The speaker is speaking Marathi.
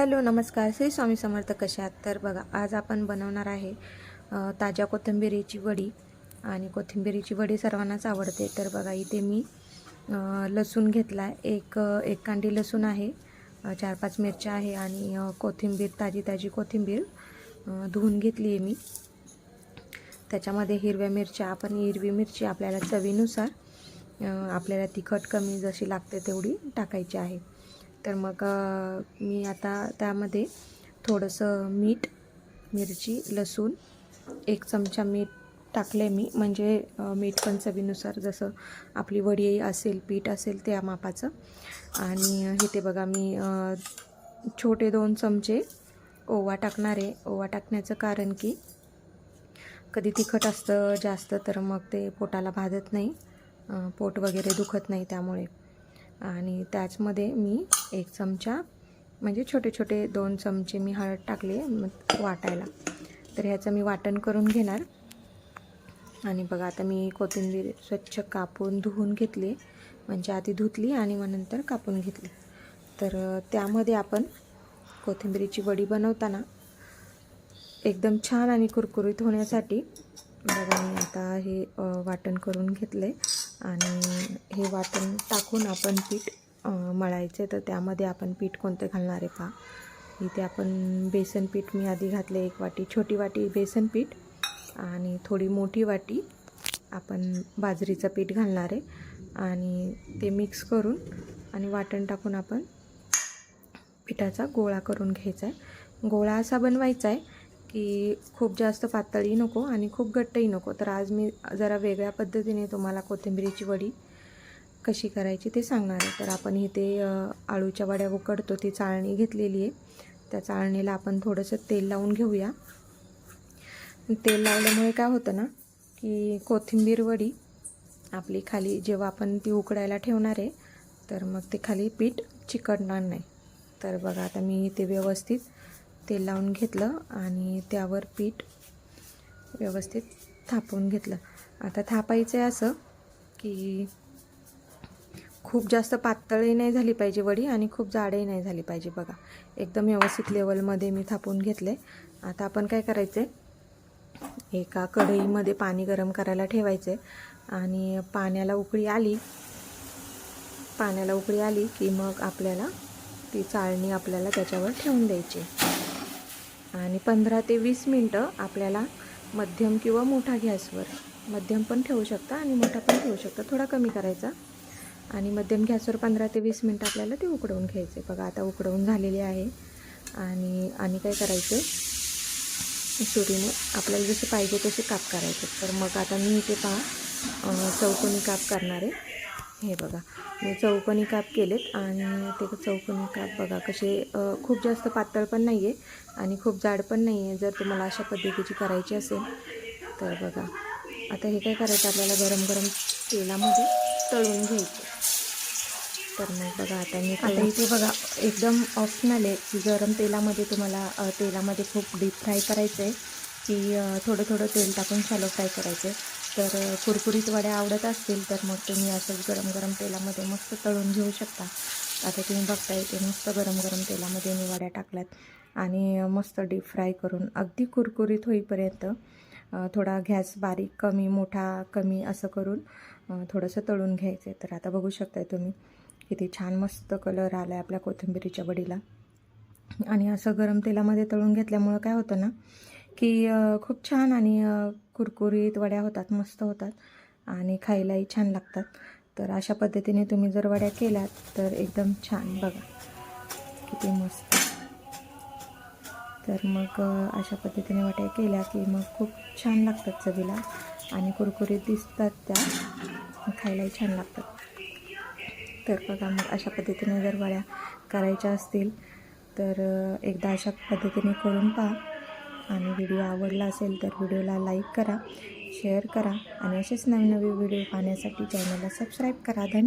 हॅलो नमस्कार. श्री स्वामी समर्थ कशात तर बघा आज आपण बनवणार आहे ताज्या कोथिंबिरीची वडी. आणि कोथिंबिरीची वडी सर्वांनाच आवडते. तर बघा इथे मी लसूण घेतला आहे एक एक कांडी लसूण आहे चार पाच मिरच्या आहे आणि कोथिंबीर ताजी ताजी कोथिंबीर धुवून घेतली आहे मी. त्याच्यामध्ये हिरव्या मिरच्या आपण हिरवी मिरची आपल्याला चवीनुसार आपल्याला तिखट कमी जशी लागते तेवढी टाकायची आहे. तर मग मी आता त्यामध्ये थोडंसं मीठ मिरची लसूण एक चमचा मीठ टाकले मी. म्हणजे मीठ पण चवीनुसार जसं आपली वडी असेल पीठ असेल त्या मापाचं. आणि इथे बघा मी छोटे दोन चमचे ओवा टाकणार आहे. ओवा टाकण्याचं कारण की कधी तिखट असतं जास्त तर मग ते पोटाला भाजत नाही. पोट वगैरे दुखत नाही त्यामुळे. आणि त्याचमध्ये मी एक चमचा म्हणजे छोटे छोटे दोन चमचे मी हळद टाकले मग वाटायला. तर ह्याचं मी वाटण करून घेणार. आणि बघा आता मी कोथिंबीर स्वच्छ कापून धुवून घेतली. म्हणजे आधी धुतली आणि मग नंतर कापून घेतली. तर त्यामध्ये आपण कोथिंबीरीची वडी बनवताना एकदम छान आणि कुरकुरीत होण्यासाठी बघा मी आता हे वाटण करून घेतले आणि हे वाटण टाकून आपण पीठ मळायचे. तर त्यामध्ये आपण पीठ कोणते घालणार आहे पहा. इथे आपण बेसन पीठ मी आधी घातले एक वाटी छोटी वाटी बेसन पीठ आणि थोडी मोठी वाटी आपण बाजरीचं पीठ घालणार आहे. आणि ते मिक्स करून आणि वाटण टाकून आपण पिठाचा गोळा करून घ्यायचा आहे. गोळा असा बनवायचा आहे की खूप जास्त पातळी नको आणि खूप घट्टही नको. तर आज मी जरा वेगळ्या पद्धतीने तुम्हाला कोथिंबिरीची वडी कशी करायची ते सांगणार आहे. तर आपण इथे आळूच्या वड्या उकडतो. ती चाळणी घेतलेली आहे. त्या चाळणीला आपण थोडंसं तेल लावून घेऊया. तेल लावल्यामुळे काय होतं ना की कोथिंबीर वडी आपली खाली जेव्हा आपण ती उकडायला ठेवणार आहे तर मग ते खाली पीठ चिकटणार नाही. तर बघा आता मी ते व्यवस्थित तेल लावून घेतलं आणि त्यावर पीठ व्यवस्थित थापून घेतलं. आता थापायचं आहे असं की खूप जास्त पातळही नाही झाली पाहिजे वडी आणि खूप जाडही नाही झाली पाहिजे बघा. एकदम व्यवस्थित लेवलमध्ये मी थापून घेतले आता आपण काय करायचं आहे एका कढईमध्ये पाणी गरम करायला ठेवायचे आणि पाण्याला उकळी आली पाण्याला उकळी आली की मग आपल्याला ती चाळणी आपल्याला त्याच्यावर ठेवून द्यायची आणि पंधरा ते वीस मिनटं आपल्याला मध्यम किंवा मोठा गॅसवर मध्यम पण ठेवू शकता आणि मोठा पण ठेवू शकता. थोडा कमी करायचा. आणि मध्यम गॅसवर पंधरा ते वीस मिनटं आपल्याला ते उकडवून घ्यायचे. बघा आता उकडवून झालेले आहे. आणि आणि काय करायचं? सुरीने आपल्याला जसे पाहिजे तसे काप करायचे. तर मग आता मी इथे पहा चौकोनी काप करणार. आहे हे बघा. मी चौकोनी काप केलेत आणि ते चौकोनी काप बघा कसे खूप जास्त पातळ पण नाही आहे आणि खूप जाड पण नाही आहे जर तुम्हाला अशा पद्धतीची करायची असेल तर बघा. आता हे काय करायचं? आपल्याला गरम गरम तेलामध्ये तळून घ्यायचं. तर मग बघा आता मी आता इथे बघा एकदम ऑप्शनल आहे की गरम तेलामध्ये तुम्हाला तेलामध्ये खूप डीप फ्राय करायचं आहे की थोडं थोडं तेल टाकून शॅलो फ्राय करायचे. तर कुरकुरीत वड्या आवडत असतील तर मग तुम्ही असंच गरम गरम तेलामध्ये मस्त तळून घेऊ शकता. आता तुम्ही बघताय ते मस्त गरम गरम तेलामध्ये मी वड्या टाकल्यात. आणि मस्त डीप फ्राय करून अगदी कुरकुरीत होईपर्यंत थोडा गॅस बारीक कमी मोठा कमी असं करून थोडंसं तळून घ्यायचं तर आता बघू शकताय तुम्ही किती छान मस्त कलर आला आहे आपल्या कोथिंबिरीच्या वडीला आणि असं गरम तेलामध्ये तळून घेतल्यामुळं काय होतं ना की खूप छान आणि कुरकुरीत वड्या होतात मस्त होतात आणि खायलाही छान लागतात. तर अशा पद्धतीने तुम्ही जर वड्या केल्यात तर एकदम छान बघा. किती मस्त. तर मग अशा पद्धतीने वड्या केल्या की मग खूप छान लागतात चवीला आणि कुरकुरीत दिसतात त्या. खायलाही छान लागतात. तर बघा मग अशा पद्धतीने जर वड्या करायच्या असतील तर एकदा अशा पद्धतीने करून पहा. आणि व्हिडिओ आवडला असेल तर व्हिडिओला लाईक करा शेअर करा आणि असेच नवीन नवीन व्हिडिओ पाहण्यासाठी चॅनलला सबस्क्राईब करा. धन्यवाद.